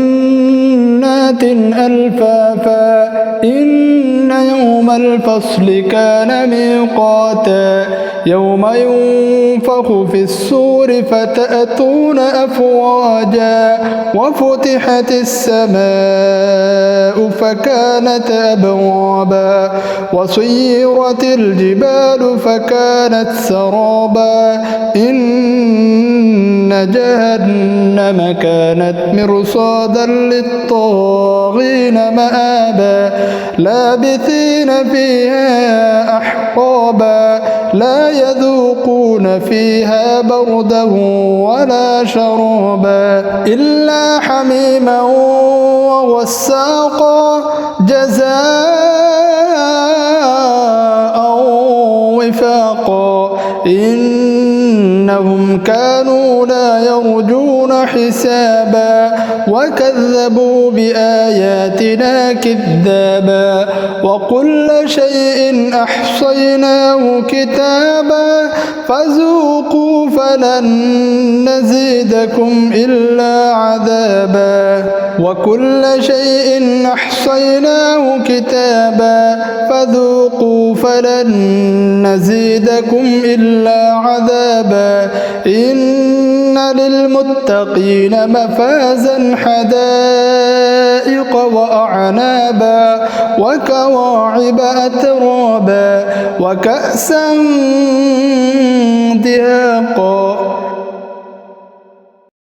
وجنات ألفافا إن يوم الفصل كان ميقاتا يوم ينفخ في السور فتأتون أفواجا وفتحت السماء فكانت أبوابا وصيرت الجبال فكانت سرابا إن جهنم كانت مرصادا للطاغين مآبا لابثين فيها أحقابا لا يذوقون فيها بردا ولا شرابا. إلا حميما ووساقا جزاء وفاقا. إنهم كانوا لا يرجون حسابا وكذبوا بآياتنا كذابا وكل شيء أحصيناه كتابا فذوقوا فلن نزيدكم إلا عذابا وكل شيء أحصيناه كتابا فذوقوا فلن نزيدكم إلا عذابا إن للمتقين مفازا حدائق وأعنابا وكواعب أترابا وكأسا دهاقا